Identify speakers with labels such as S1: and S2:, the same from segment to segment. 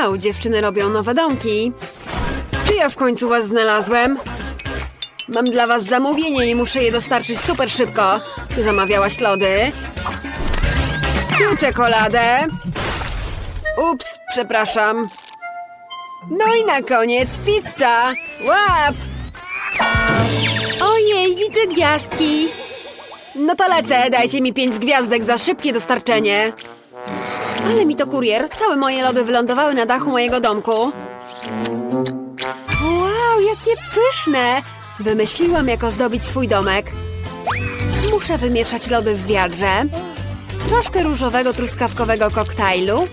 S1: Wow, dziewczyny robią nowe domki. Czy ja w końcu was znalazłem? Mam dla was zamówienie i muszę je dostarczyć super szybko. Zamawiałaś lody. Tu czekoladę. Ups, przepraszam. No i na koniec pizza. Łap! Ojej, widzę gwiazdki. No to lecę, dajcie mi pięć gwiazdek za szybkie dostarczenie. Ale mi to kurier. Całe moje lody wylądowały na dachu mojego domku. Wow, jakie pyszne! Wymyśliłam, jak ozdobić swój domek. Muszę wymieszać lody w wiadrze. Troszkę różowego truskawkowego koktajlu.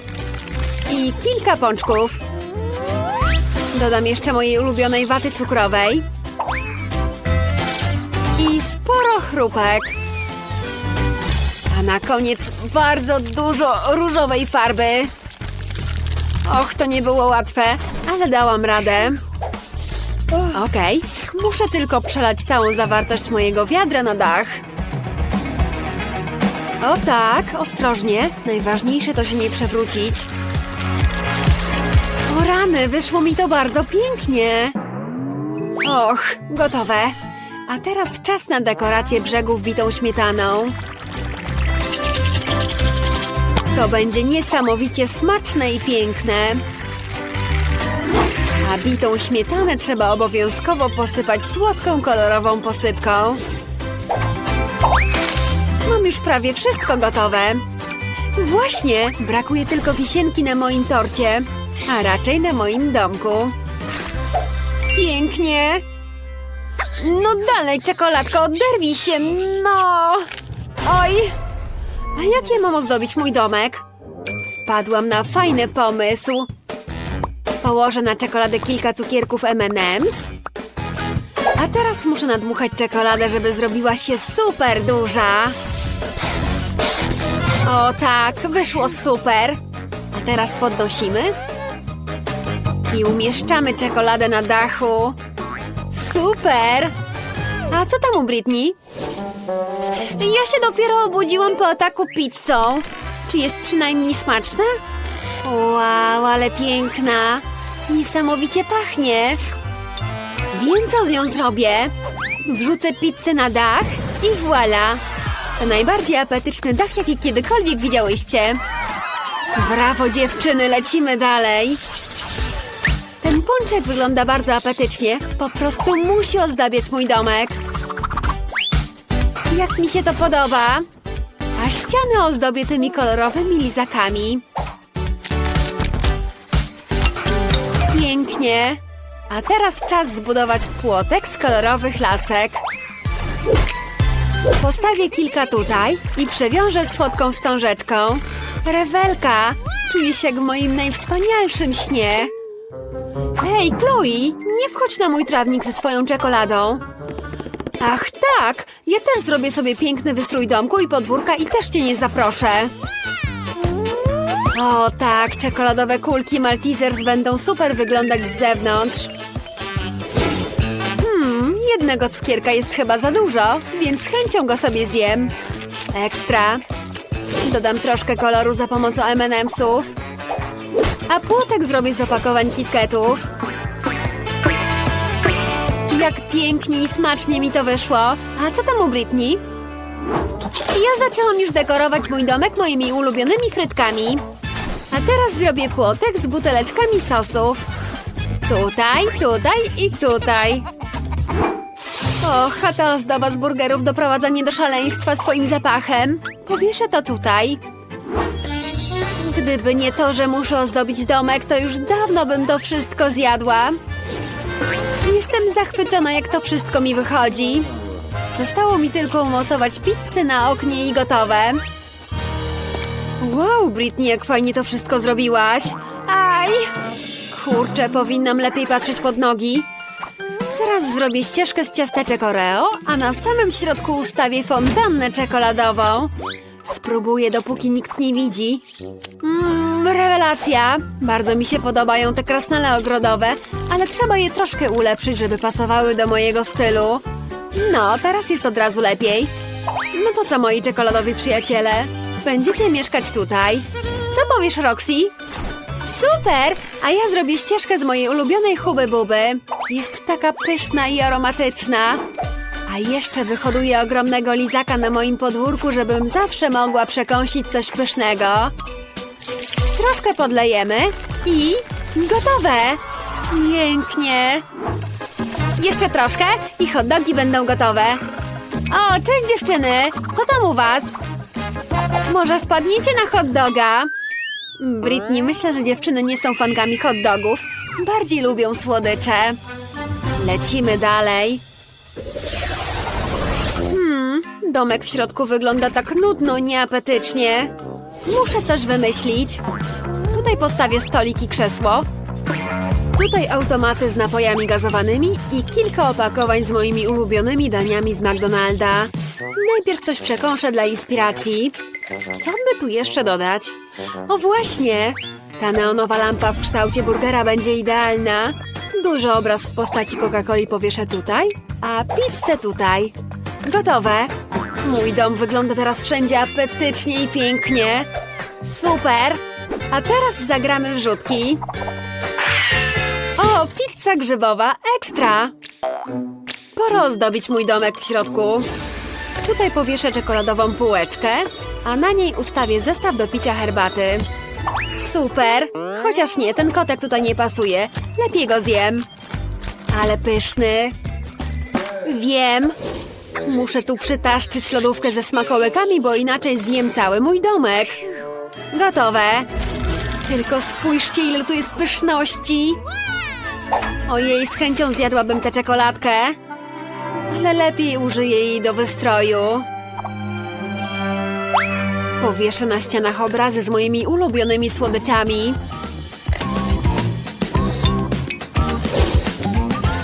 S1: I kilka pączków. Dodam jeszcze mojej ulubionej waty cukrowej. I sporo chrupek. A na koniec bardzo dużo różowej farby. Och, to nie było łatwe, ale dałam radę. Okej, muszę tylko przelać całą zawartość mojego wiadra na dach. O tak, ostrożnie. Najważniejsze to się nie przewrócić. O rany, wyszło mi to bardzo pięknie. Och, gotowe. A teraz czas na dekorację brzegów bitą śmietaną. To będzie niesamowicie smaczne i piękne. A bitą śmietanę trzeba obowiązkowo posypać słodką, kolorową posypką. Mam już prawie wszystko gotowe. Właśnie, brakuje tylko wisienki na moim torcie, a raczej na moim domku. Pięknie. No dalej, czekoladko, oderwij się, no! Oj! A jak ja mam ozdobić mój domek? Wpadłam na fajny pomysł. Położę na czekoladę kilka cukierków M&M's. A teraz muszę nadmuchać czekoladę, żeby zrobiła się super duża. O tak, wyszło super. A teraz podnosimy. I umieszczamy czekoladę na dachu. Super! A co tam u Britney? Ja się dopiero obudziłam po ataku pizzą. Czy jest przynajmniej smaczna? Wow, ale piękna. Niesamowicie pachnie. Wiem, co z nią zrobię. Wrzucę pizzę na dach i voila. To najbardziej apetyczny dach, jaki kiedykolwiek widziałyście. Brawo, dziewczyny, lecimy dalej. Ten pączek wygląda bardzo apetycznie. Po prostu musi ozdabiać mój domek. Jak mi się to podoba. A ściany ozdobię tymi kolorowymi lizakami. Pięknie. A teraz czas zbudować płotek z kolorowych lasek. Postawię kilka tutaj i przewiążę słodką wstążeczką. Rewelka! Czuję się jak w moim najwspanialszym śnie. Hej, Chloe, nie wchodź na mój trawnik ze swoją czekoladą. Ach tak, ja też zrobię sobie piękny wystrój domku i podwórka i też cię nie zaproszę. O tak, czekoladowe kulki Maltesers będą super wyglądać z zewnątrz. Hmm, jednego cukierka jest chyba za dużo, więc z chęcią go sobie zjem. Ekstra. Dodam troszkę koloru za pomocą M&M'sów. A płotek zrobię z opakowań KitKatów. Jak pięknie i smacznie mi to wyszło. A co tam u Britney? Ja zaczęłam już dekorować mój domek moimi ulubionymi frytkami. A teraz zrobię płotek z buteleczkami sosów. Tutaj, tutaj i tutaj. Och, a ta ozdoba z burgerów doprowadza mnie do szaleństwa swoim zapachem. Powieszę to tutaj. Gdyby nie to, że muszę ozdobić domek, to już dawno bym to wszystko zjadła. Jestem zachwycona, jak to wszystko mi wychodzi. Zostało mi tylko umocować pizzę na oknie i gotowe. Wow, Britney, jak fajnie to wszystko zrobiłaś. Aj! Kurczę, powinnam lepiej patrzeć pod nogi. Zaraz zrobię ścieżkę z ciasteczek Oreo, a na samym środku ustawię fontannę czekoladową. Spróbuję, dopóki nikt nie widzi. Mmm, rewelacja! Bardzo mi się podobają te krasnale ogrodowe, ale trzeba je troszkę ulepszyć, żeby pasowały do mojego stylu. No, teraz jest od razu lepiej. No to co, moi czekoladowi przyjaciele? Będziecie mieszkać tutaj. Co powiesz, Roxy? Super! A ja zrobię ścieżkę z mojej ulubionej huby buby. Jest taka pyszna i aromatyczna. A jeszcze wyhoduję ogromnego lizaka na moim podwórku, żebym zawsze mogła przekąsić coś pysznego. Troszkę podlejemy i gotowe! Pięknie! Jeszcze troszkę i hot dogi będą gotowe. O, cześć dziewczyny! Co tam u was? Może wpadniecie na hot doga? Britney, myślę, że dziewczyny nie są fankami hot dogów. Bardziej lubią słodycze. Lecimy dalej. Hmm, domek w środku wygląda tak nudno, nieapetycznie. Muszę coś wymyślić. Tutaj postawię stolik i krzesło. Tutaj automaty z napojami gazowanymi i kilka opakowań z moimi ulubionymi daniami z McDonalda. Najpierw coś przekąszę dla inspiracji. Co by tu jeszcze dodać? O właśnie! Ta neonowa lampa w kształcie burgera będzie idealna. Duży obraz w postaci Coca-Coli powieszę tutaj, a pizzę tutaj. Gotowe! Mój dom wygląda teraz wszędzie apetycznie i pięknie. Super! A teraz zagramy w rzutki. O, pizza grzybowa, ekstra! Pora ozdobić mój domek w środku. Tutaj powieszę czekoladową półeczkę, a na niej ustawię zestaw do picia herbaty. Super! Chociaż nie, ten kotek tutaj nie pasuje. Lepiej go zjem. Ale pyszny. Wiem. Muszę tu przytaszczyć lodówkę ze smakołykami, bo inaczej zjem cały mój domek. Gotowe. Tylko spójrzcie, ile tu jest pyszności. Ojej, z chęcią zjadłabym tę czekoladkę. Ale lepiej użyję jej do wystroju. Powieszę na ścianach obrazy z moimi ulubionymi słodyczami.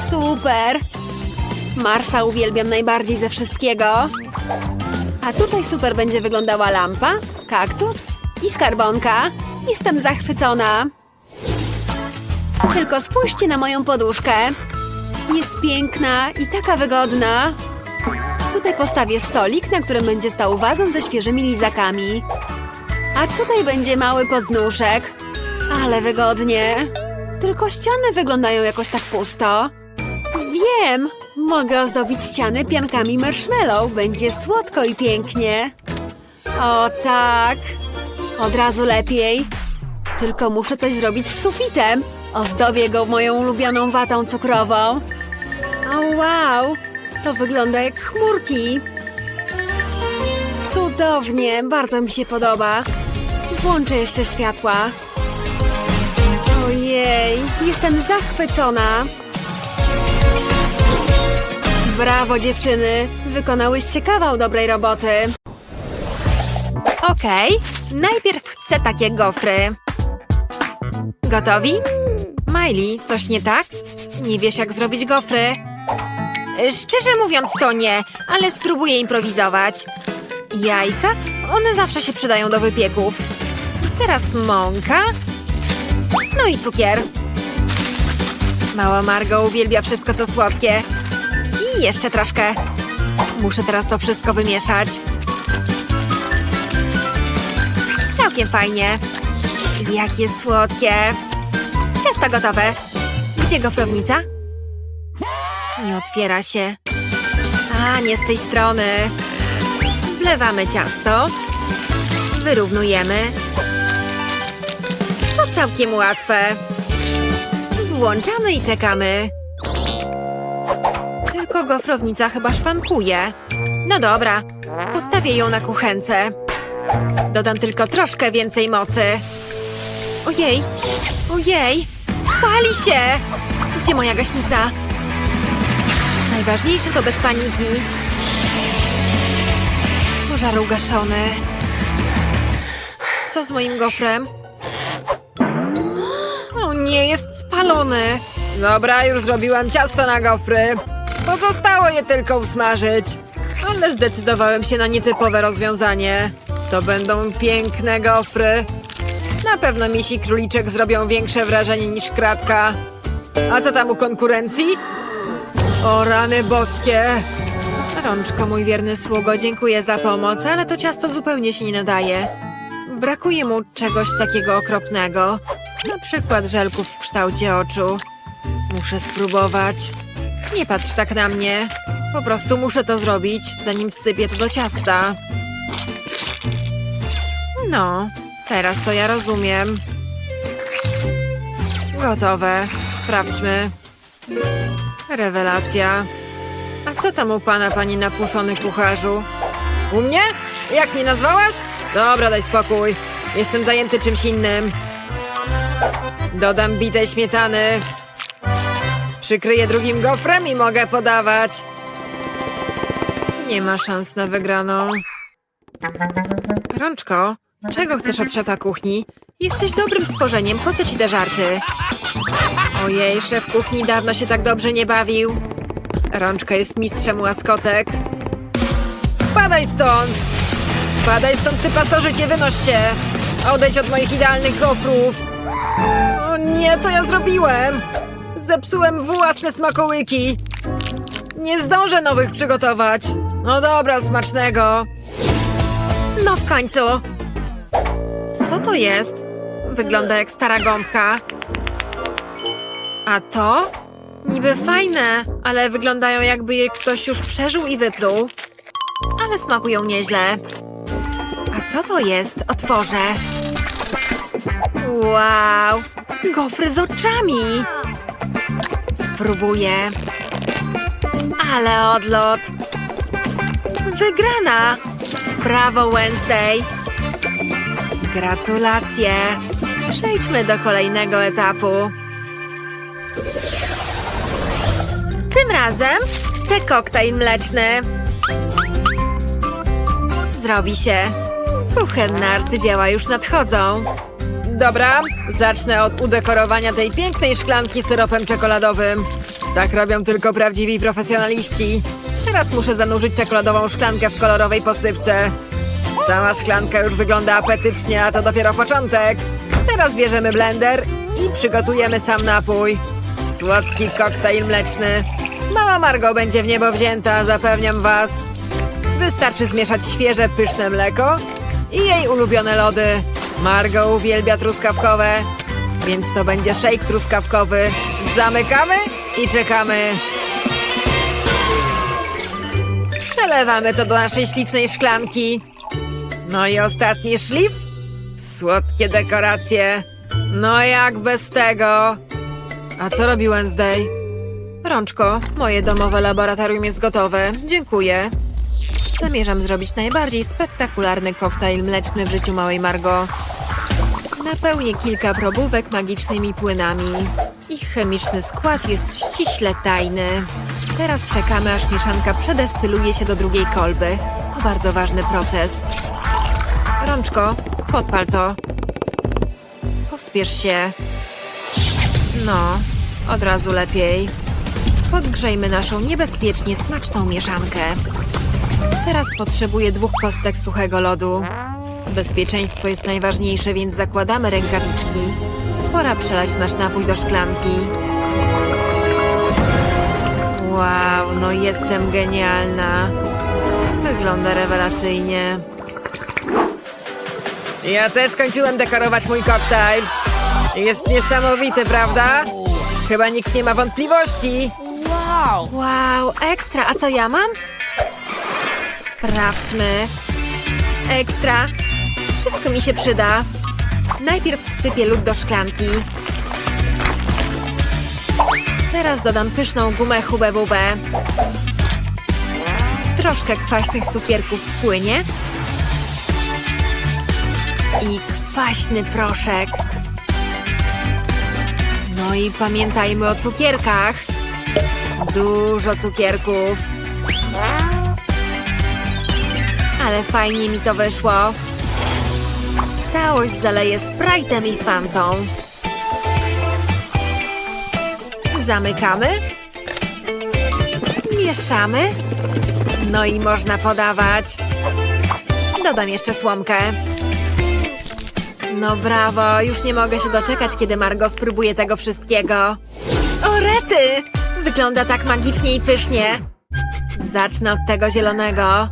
S1: Super! Marsa uwielbiam najbardziej ze wszystkiego. A tutaj super będzie wyglądała lampa, kaktus i skarbonka. Jestem zachwycona. Tylko spójrzcie na moją poduszkę. Jest piękna i taka wygodna. Tutaj postawię stolik, na którym będzie stał wazon ze świeżymi lizakami. A tutaj będzie mały podnóżek. Ale wygodnie. Tylko ściany wyglądają jakoś tak pusto. Wiem! Mogę ozdobić ściany piankami marshmallow. Będzie słodko i pięknie. O tak! Od razu lepiej. Tylko muszę coś zrobić z sufitem. Ozdobię go moją ulubioną watą cukrową. O wow! To wygląda jak chmurki. Cudownie, bardzo mi się podoba. Włączę jeszcze światła. Ojej, jestem zachwycona. Brawo dziewczyny, wykonałyście kawał dobrej roboty.
S2: Okej, najpierw chcę takie gofry. Gotowi? Miley, coś nie tak? Nie wiesz, jak zrobić gofry? Szczerze mówiąc, to nie, ale spróbuję improwizować. Jajka? One zawsze się przydają do wypieków. Teraz mąka. No i cukier. Mała Margo uwielbia wszystko, co słodkie. Jeszcze troszkę. Muszę teraz to wszystko wymieszać. Całkiem fajnie. Jakie słodkie. Ciasto gotowe. Gdzie gofrownica? Nie otwiera się. A, nie z tej strony. Wlewamy ciasto. Wyrównujemy. To całkiem łatwe. Włączamy i czekamy. Gofrownica chyba szwankuje. No dobra, postawię ją na kuchence. Dodam tylko troszkę więcej mocy. Ojej, ojej, pali się! Gdzie moja gaśnica? Najważniejsze to bez paniki. Pożar ugaszony. Co z moim gofrem? O nie, jest spalony. Dobra, już zrobiłam ciasto na gofry. Pozostało je tylko usmażyć. Ale zdecydowałem się na nietypowe rozwiązanie. To będą piękne gofry. Na pewno misi króliczek zrobią większe wrażenie niż kratka. A co tam u konkurencji? O rany boskie! Rączko, mój wierny sługo, dziękuję za pomoc, ale to ciasto zupełnie się nie nadaje. Brakuje mu czegoś takiego okropnego. Na przykład żelków w kształcie oczu. Muszę spróbować. Nie patrz tak na mnie. Po prostu muszę to zrobić, zanim wsypię to do ciasta. No, teraz to ja rozumiem. Gotowe. Sprawdźmy. Rewelacja. A co tam u pana, pani napuszony kucharzu? U mnie? Jak mnie nazwałaś? Dobra, daj spokój. Jestem zajęty czymś innym. Dodam bitej śmietany. Przykryję drugim gofrem i mogę podawać. Nie ma szans na wygraną. Rączko, czego chcesz od szefa kuchni? Jesteś dobrym stworzeniem, po co ci te żarty? Ojej, szef kuchni dawno się tak dobrze nie bawił. Rączka jest mistrzem łaskotek. Spadaj stąd! Spadaj stąd, ty pasożycie, wynoś się! Odejdź od moich idealnych gofrów! O nie, co ja zrobiłem? Zepsułem własne smakołyki! Nie zdążę nowych przygotować! No dobra, smacznego! No w końcu! Co to jest? Wygląda jak stara gąbka. A to? Niby fajne, ale wyglądają jakby je ktoś już przeżył i wypluł. Ale smakują nieźle. A co to jest? Otworzę. Wow! Gofry z oczami! Spróbuję. Ale odlot! Wygrana! Brawo, Wednesday! Gratulacje! Przejdźmy do kolejnego etapu. Tym razem chcę koktajl mleczny. Zrobi się. Kuchenne arcydzieła już nadchodzą. Dobra, zacznę od udekorowania tej pięknej szklanki syropem czekoladowym. Tak robią tylko prawdziwi profesjonaliści. Teraz muszę zanurzyć czekoladową szklankę w kolorowej posypce. Sama szklanka już wygląda apetycznie, a to dopiero początek. Teraz bierzemy blender i przygotujemy sam napój. Słodki koktajl mleczny. Mała Margo będzie w niebo wzięta, zapewniam was. Wystarczy zmieszać świeże, pyszne mleko i jej ulubione lody. Margo uwielbia truskawkowe, więc to będzie szejk truskawkowy. Zamykamy i czekamy. Przelewamy to do naszej ślicznej szklanki. No i ostatni szlif. Słodkie dekoracje. No jak bez tego? A co robi Wednesday? Rączko, moje domowe laboratorium jest gotowe. Dziękuję. Zamierzam zrobić najbardziej spektakularny koktajl mleczny w życiu małej Margo. Napełnię kilka probówek magicznymi płynami. Ich chemiczny skład jest ściśle tajny. Teraz czekamy, aż mieszanka przedestyluje się do drugiej kolby. To bardzo ważny proces. Rączko, podpal to. Pospiesz się. No, od razu lepiej. Podgrzejmy naszą niebezpiecznie smaczną mieszankę. Teraz potrzebuję dwóch kostek suchego lodu. Bezpieczeństwo jest najważniejsze, więc zakładamy rękawiczki. Pora przelać nasz napój do szklanki. Wow, no jestem genialna. Wygląda rewelacyjnie. Ja też skończyłem dekorować mój koktajl. Jest niesamowity, prawda? Chyba nikt nie ma wątpliwości.
S3: Wow!
S2: Wow, ekstra. A co ja mam? Sprawdźmy. Ekstra. Wszystko mi się przyda. Najpierw wsypię lód do szklanki. Teraz dodam pyszną gumę hubę bubę. Troszkę kwaśnych cukierków wpłynie. I kwaśny proszek. No i pamiętajmy o cukierkach. Dużo cukierków. Ale fajnie mi to wyszło. Całość zaleję Sprite'em i Fantą. Zamykamy. Mieszamy. No i można podawać. Dodam jeszcze słomkę. No brawo, już nie mogę się doczekać, kiedy Margo spróbuje tego wszystkiego. O rety! Wygląda tak magicznie i pysznie. Zacznę od tego zielonego.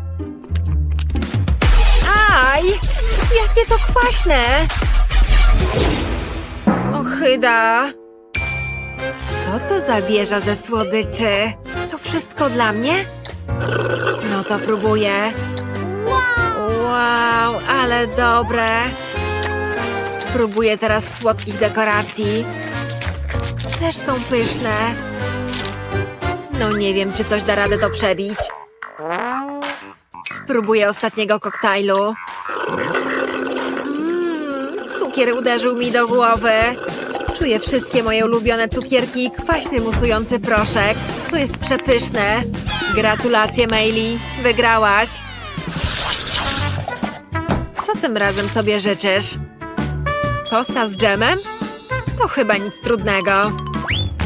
S2: Aj! Jakie to kwaśne! Ochyda! Co to za wieża ze słodyczy? To wszystko dla mnie? No to próbuję. Wow, ale dobre. Spróbuję teraz słodkich dekoracji. Też są pyszne. No nie wiem, czy coś da radę to przebić. Spróbuję ostatniego koktajlu. Cukier uderzył mi do głowy. Czuję wszystkie moje ulubione cukierki i kwaśny musujący proszek. To jest przepyszne. Gratulacje, Maili. Wygrałaś. Co tym razem sobie życzysz? Tosta z dżemem? To chyba nic trudnego.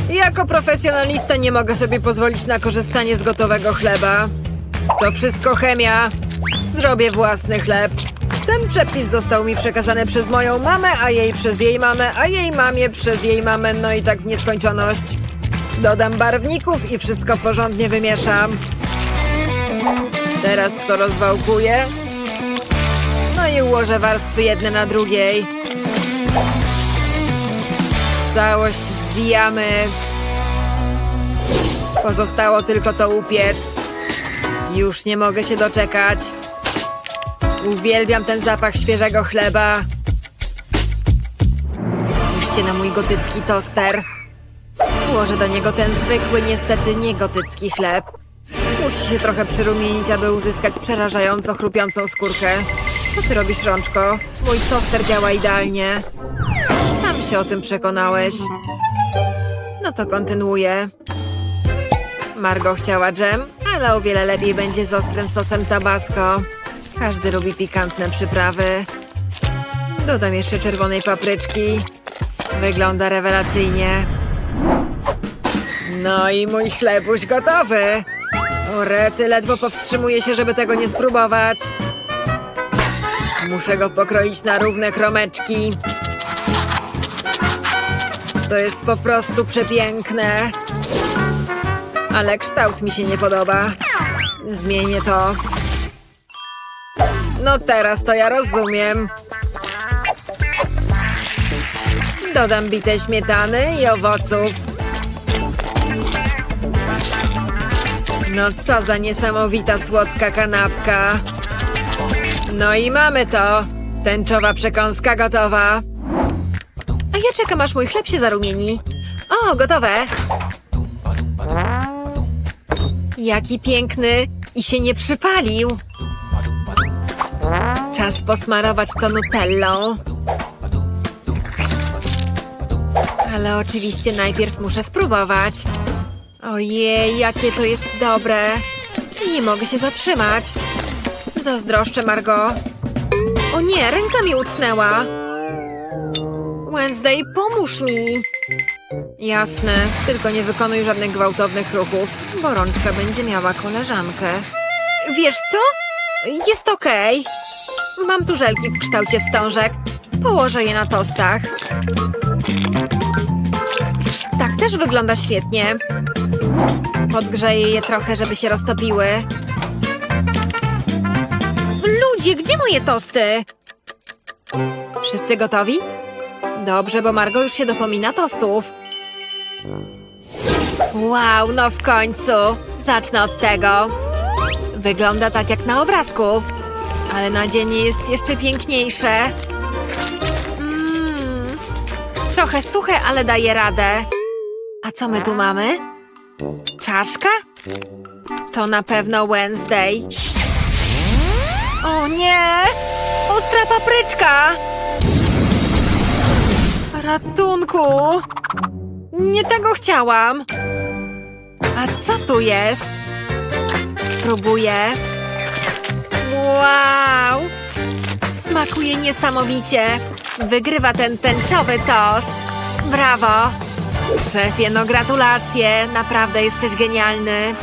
S2: Jako profesjonalista nie mogę sobie pozwolić na korzystanie z gotowego chleba. To wszystko chemia. Zrobię własny chleb. Ten przepis został mi przekazany przez moją mamę, a jej przez jej mamę, a jej mamie przez jej mamę, no i tak w nieskończoność. Dodam barwników i wszystko porządnie wymieszam. Teraz to rozwałkuję. No i ułożę warstwy jedne na drugiej. Całość zwijamy. Pozostało tylko to upiec. Już nie mogę się doczekać. Uwielbiam ten zapach świeżego chleba. Spójrzcie na mój gotycki toster. Włożę do niego ten zwykły, niestety niegotycki chleb. Musi się trochę przyrumienić, aby uzyskać przerażająco chrupiącą skórkę. Co ty robisz, Rączko? Mój toster działa idealnie. Sam się o tym przekonałeś. No to kontynuuję. Margo chciała dżem, ale o wiele lepiej będzie z ostrym sosem tabasco. Każdy lubi pikantne przyprawy. Dodam jeszcze czerwonej papryczki. Wygląda rewelacyjnie. No i mój chlebuś gotowy. O rety, ledwo powstrzymuję się, żeby tego nie spróbować. Muszę go pokroić na równe kromeczki. To jest po prostu przepiękne. Ale kształt mi się nie podoba. Zmienię to. No teraz to ja rozumiem. Dodam bite śmietany i owoców. No co za niesamowita słodka kanapka. No i mamy to. Tęczowa przekąska gotowa. A ja czekam, aż mój chleb się zarumieni. O, gotowe. Jaki piękny i się nie przypalił. Czas posmarować to nutellą. Ale oczywiście najpierw muszę spróbować. Ojej, jakie to jest dobre. Nie mogę się zatrzymać. Zazdroszczę, Margo. O nie, ręka mi utknęła. Wednesday, pomóż mi. Jasne, tylko nie wykonuj żadnych gwałtownych ruchów, bo rączka będzie miała koleżankę. Wiesz co? Jest okej. Mam tu żelki w kształcie wstążek. Położę je na tostach. Tak też wygląda świetnie. Podgrzeję je trochę, żeby się roztopiły. Ludzie, gdzie moje tosty? Wszyscy gotowi? Dobrze, bo Margo już się dopomina tostów. Wow, no w końcu. Zacznę od tego. Wygląda tak jak na obrazku. Ale nadzienie jest jeszcze piękniejsze. Mm. Trochę suche, ale daje radę. A co my tu mamy? Czaszka? To na pewno Wednesday. O nie! Ostra papryczka! Ratunku! Nie tego chciałam! A co tu jest? Spróbuję. Wow! Smakuje niesamowicie. Wygrywa ten tęczowy tost. Brawo! Szefie, no gratulacje. Naprawdę jesteś genialny.